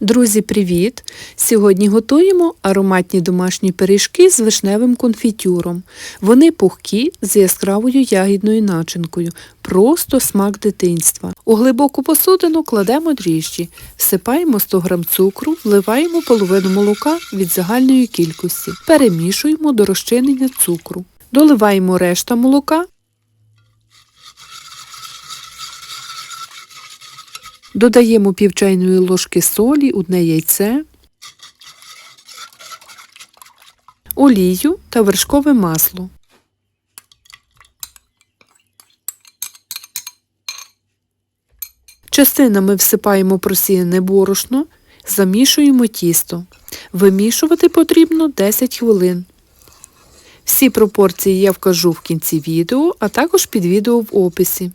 Друзі, привіт! Сьогодні готуємо ароматні домашні пиріжки з вишневим конфітюром. Вони пухкі з яскравою ягідною начинкою. Просто смак дитинства. У глибоку посудину кладемо дріжджі, всипаємо 100 г цукру, вливаємо половину молока від загальної кількості, перемішуємо до розчинення цукру. Доливаємо решта молока Додаємо пів чайної ложки солі, одне яйце, олію та вершкове масло. Частинами всипаємо просіяне борошно, замішуємо тісто. Вимішувати потрібно 10 хвилин. Всі пропорції я вкажу в кінці відео, а також під відео в описі.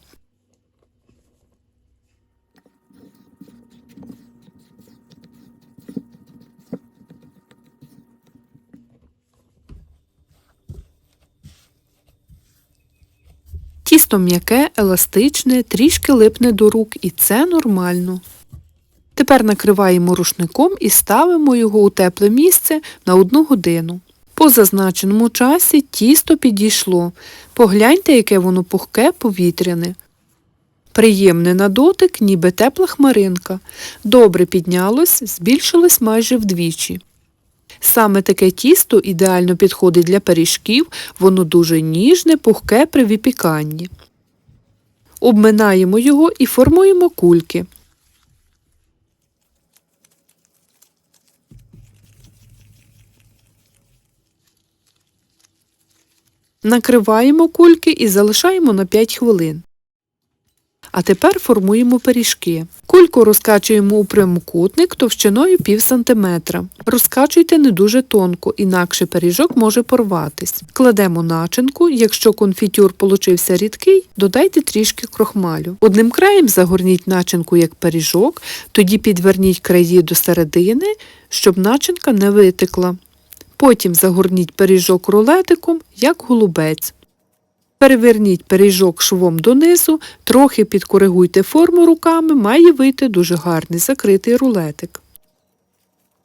Тісто м'яке, еластичне, трішки липне до рук і це нормально. Тепер накриваємо рушником і ставимо його у тепле місце на одну годину. По зазначеному часі тісто підійшло. Погляньте, яке воно пухке повітряне. Приємне на дотик, ніби тепла хмаринка. Добре піднялось, збільшилось майже вдвічі. Саме таке тісто ідеально підходить для пиріжків, воно дуже ніжне, пухке при випіканні. Обминаємо його і формуємо кульки. Накриваємо кульки і залишаємо на 5 хвилин. А тепер формуємо пиріжки. Кульку розкачуємо у прямокутник товщиною пів сантиметра. Розкачуйте не дуже тонко, інакше пиріжок може порватись. Кладемо начинку, якщо конфітюр получився рідкий, додайте трішки крохмалю. Одним краєм загорніть начинку як пиріжок, тоді підверніть краї до середини, щоб начинка не витекла. Потім загорніть пиріжок рулетиком, як голубець. Переверніть пиріжок швом донизу, трохи підкоригуйте форму руками, має вийти дуже гарний закритий рулетик.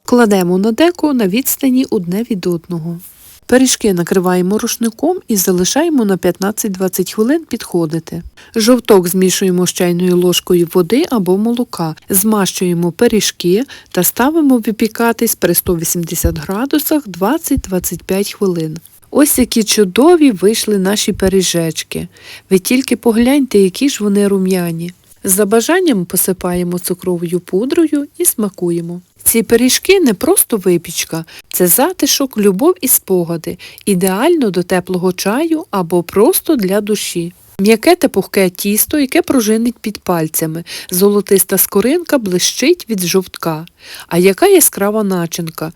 Кладемо на деко на відстані одне від одного. Пиріжки накриваємо рушником і залишаємо на 15-20 хвилин підходити. Жовток змішуємо з чайною ложкою води або молока, змащуємо пиріжки та ставимо випікатись при 180 градусах 20-25 хвилин. Ось які чудові вийшли наші пиріжечки. Ви тільки погляньте, які ж вони рум'яні. За бажанням посипаємо цукровою пудрою і смакуємо. Ці пиріжки не просто випічка, це затишок, любов і спогади, ідеально до теплого чаю або просто для душі. М'яке та пухке тісто, яке пружинить під пальцями, золотиста скоринка блищить від жовтка. А яка яскрава начинка,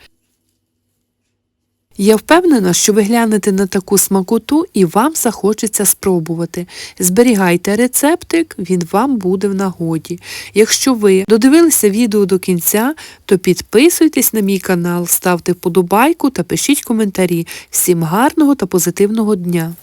я впевнена, що ви глянете на таку смакоту і вам захочеться спробувати. Зберігайте рецептик, він вам буде в нагоді. Якщо ви додивилися відео до кінця, то підписуйтесь на мій канал, ставте вподобайку та пишіть коментарі. Всім гарного та позитивного дня!